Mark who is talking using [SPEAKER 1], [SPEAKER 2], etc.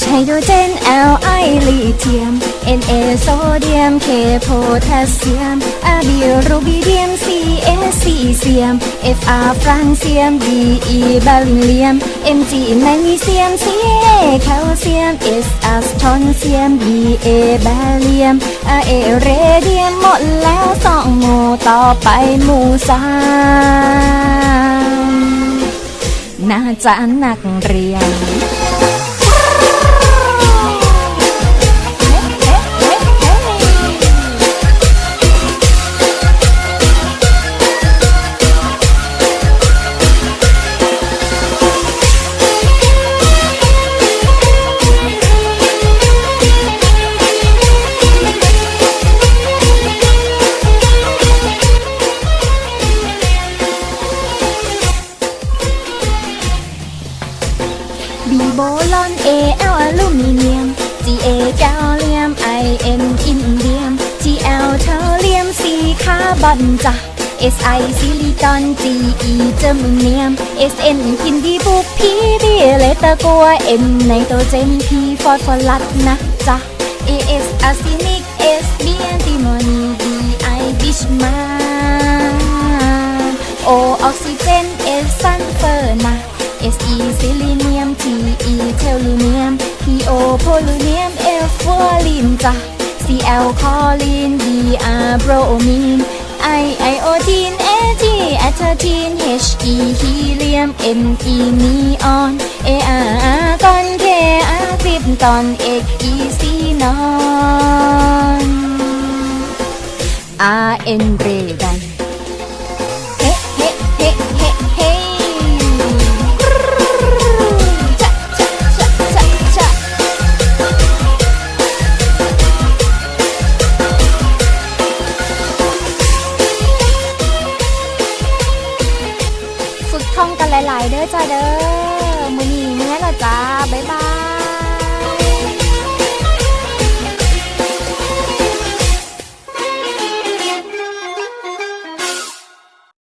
[SPEAKER 1] H ไฮโดรเจน L I ลิเธียม N A โซเดียม K โพแทสเซียม R B รูบิเดียม C S ซีเซียม F R ฟรานเซียม D E บาลิเลียม M G แมกนีเซียม C A แคลเซียม S R สทอนเซียม B A แบเลียม R A เรเดียมหมดแล้วสองหมู่ต่อไปหมู่สามน่าจะนักเรียน โบลอน A L อลูมิเนียม G A แกลเลียม I N อินเดียม G L เทอเลียม C คาร์บอนจ้ะ S I ซิลิคอน G E เจอร์มเนียม S N กินดีบุก P D เลตะกัว N ไนโตรเจน P ฟอสฟอรัสนะจ๊ะ A S อาร์ซินิก S B แอนติโมนี D I บิชมา O ออกซิเจน S ซัลเฟอร์นะ S E ซิลิเนียม T E เทลูเนียม P O โพลูเนียม F ฟอร์ลินจ้ะ C L คอลิน D R โบรมีน I I O ทีน A G แอทเทีน H E ฮีเลียม N E นีออน A R R กอน K R คริปตอน X E ซีนอน R N เรดัน องกันหลาย ๆ เด้อจ้าเด้อมือนี้เมื่อละจ้า